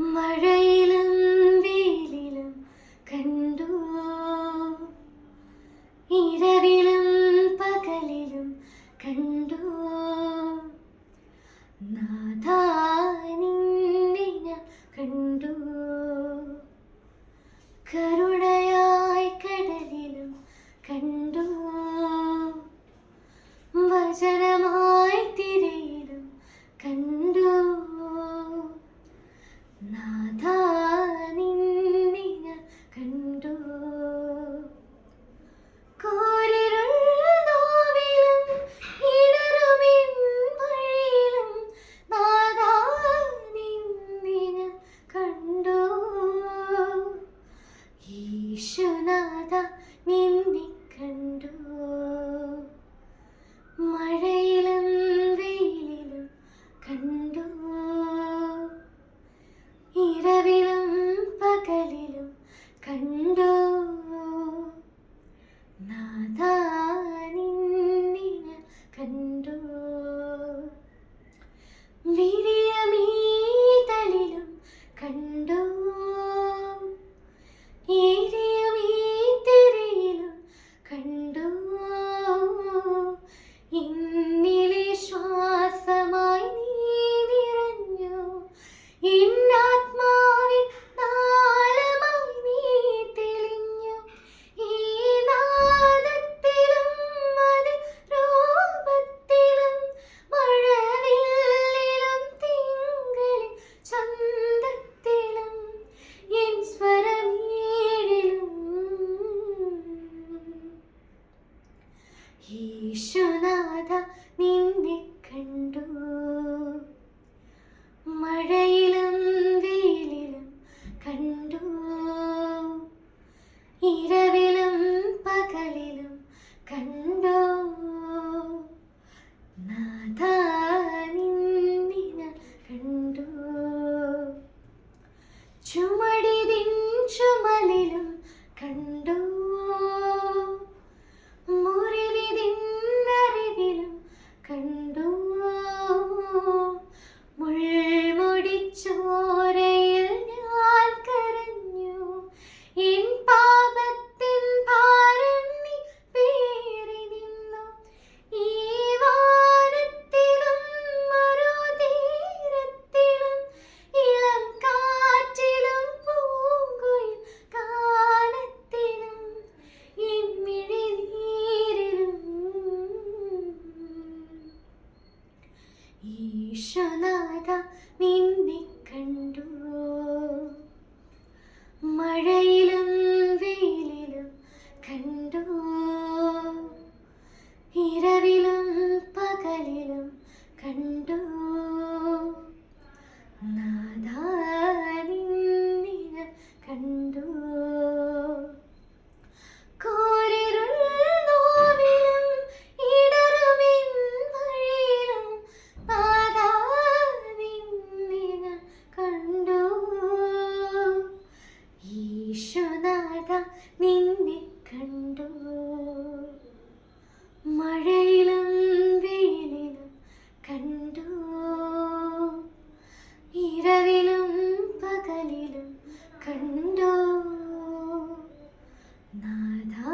മഴയിലും nada യേശുനാഥ നിന്നെ കണ്ടു. മഴയിലും വെയിലിലും കണ്ടു. ഇരവിലും പകലിലും കണ്ടു. 爱他明明 കണ്ടു. മഴയിലും വെയിലിലും കണ്ടു. ഇരവിലും പകലിലും കണ്ടു. നാദാ